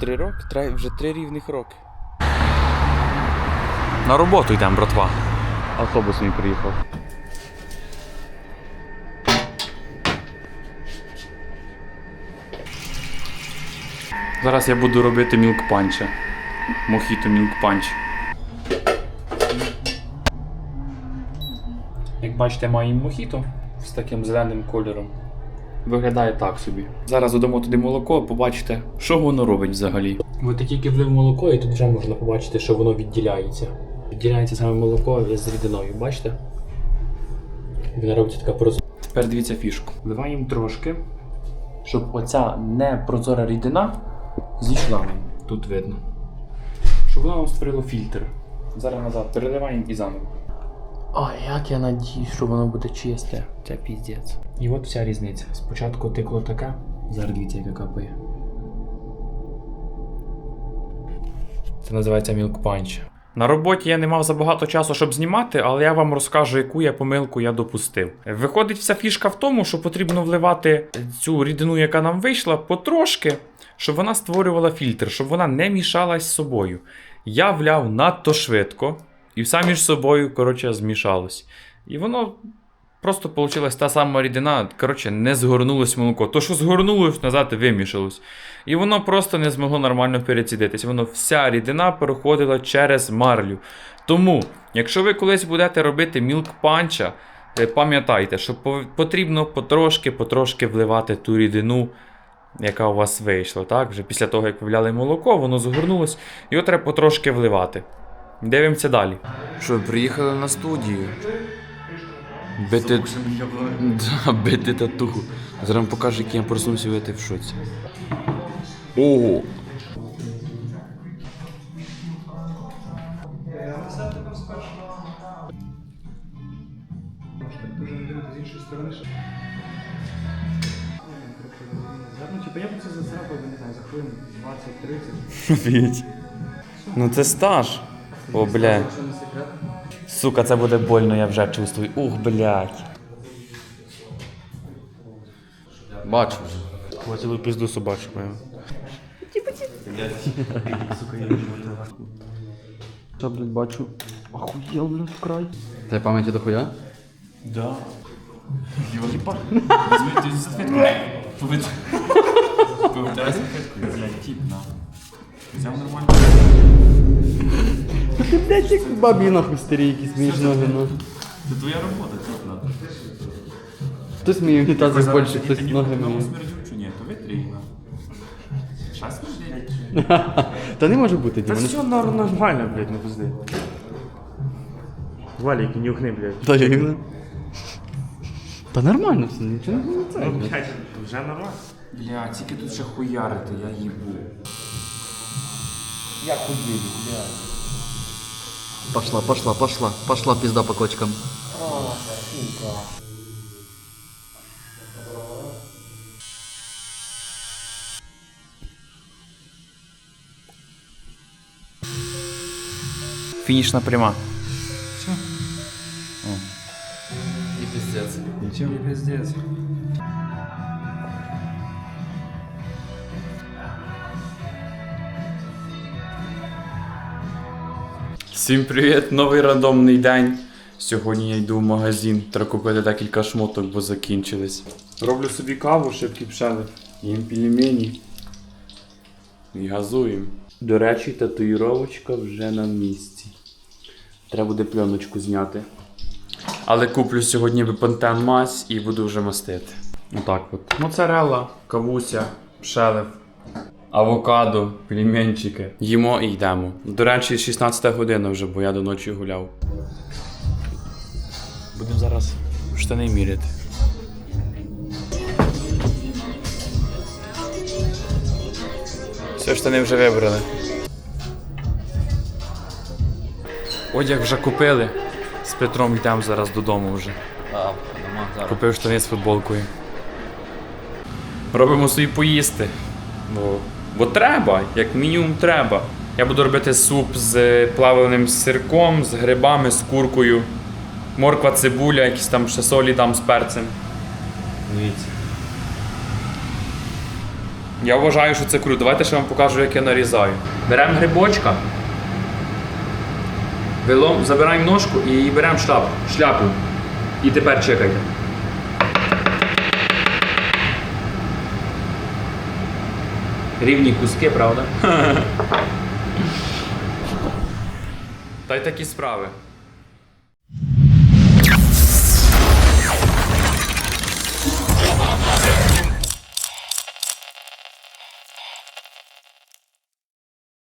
Три роки? Вже три рівних роки. На роботу йдемо, братва. Автобус мій приїхав. Зараз я буду робити мілк панча. Мохіто мілк панч. Як бачите, маємо мохіто з таким зеленим кольором. Виглядає так собі. Зараз додамо туди молоко, побачите, що воно робить взагалі. Ви тільки влив молоко, і тут вже можна побачити, що воно відділяється. Відділяється саме молоко з рідиною, бачите? Він робиться така прозора. Тепер дивіться фішку. Вливаємо трошки, щоб оця непрозора рідина зійшла. Тут видно. Щоб воно нам створило фільтр. Зараз назад переливаємо і заново. Ой, як я надіюсь, що воно буде чисте. Це піздець. І от вся різниця. Спочатку текло таке, зараз дивіться, яка капає. Це називається Milk Punch. На роботі я не мав забагато часу, щоб знімати, але я вам розкажу, яку я помилку я допустив. Виходить, вся фішка в тому, що потрібно вливати цю рідину, яка нам вийшла, потрошки, щоб вона створювала фільтр, щоб вона не мішалась з собою. Я вляв надто швидко, і все між собою, коротше, змішалось. І воно просто вийшла та сама рідина, коротше, не згорнулось молоко. То, що згорнулось, назад вимішалось. І воно просто не змогло нормально перецідитись. Воно вся рідина переходила через марлю. Тому, якщо ви колись будете робити мілк панча, е, пам'ятайте, що потрібно потрошки-потрошки вливати ту рідину, яка у вас вийшла. Так? Вже після того, як ви вляли молоко, воно згорнулось, його треба потрошки вливати. Дивимося далі. Що, приїхали на студію? Бити... Да, бити татуху. Зараз вам покажу, який я проснувся, ви в шоці. Ого! Ну, типу, я б це зробив, не знаю, за хвилин 20-30. Ну це стаж. О, бля. Сука, це буде больно, я вже чувствую. Ух, блядь. Бачу. Хватило пізду собачу, мою. Що, блядь, бачу. Охуєл, блядь, вкрай. Це пам'яті до хуя? Да. Салфетку. Повид... Блядь, тіп, на. Взяв нормально. Блять, як бабі нахуй старі якісь між ноги, ну. Це твоя робота, тіп, надо. Хтось мій унітаз більше, хтось Ти ноги нікому мені. смердю чи ні? То її, на. Смердить. Та не може бути, Та Діма. все нар- нормально, блядь, не пизди. Валік, нюхни, блядь. Та я Та нормально все, нічого не це. Ну, блядь, вже нормально. Бля, тільки тут ще хуярити, я їбу. Пошла, пошла, пошла, пошла пизда по кочкам. Фінішна пряма. І пиздець. Нічого. пиздець. Всім привіт, новий рандомний день. Сьогодні я йду в магазин, треба купити декілька шмоток, бо закінчились. Роблю собі каву, шибкі пшели, їм пельмені. І газуємо. До речі, татуїровочка вже на місці. Треба буде пленочку зняти. Але куплю сьогодні бепантен мазь і буду вже мастити. Отак от. Моцарелла, кавуся, пшелев, авокадо, пельменчики. Їмо і йдемо. До речі, 16 година вже, бо я до ночі гуляв. Будемо зараз штани міряти. Все, штани вже вибрали. Одяг вже купили. З Петром йдемо зараз додому вже. А, зараз. Купив штани з футболкою. Робимо собі поїсти. Бо, бо треба, як мінімум треба. Я буду робити суп з плавленим сирком, з грибами, з куркою. Морква, цибуля, якісь там ще солі дам з перцем. Дивіться. Я вважаю, що це круто. Давайте ще вам покажу, як я нарізаю. Беремо грибочка. Забираємо ножку і беремо шляпу. шляпу. І тепер чекайте. Рівні куски, правда? Та й такі справи.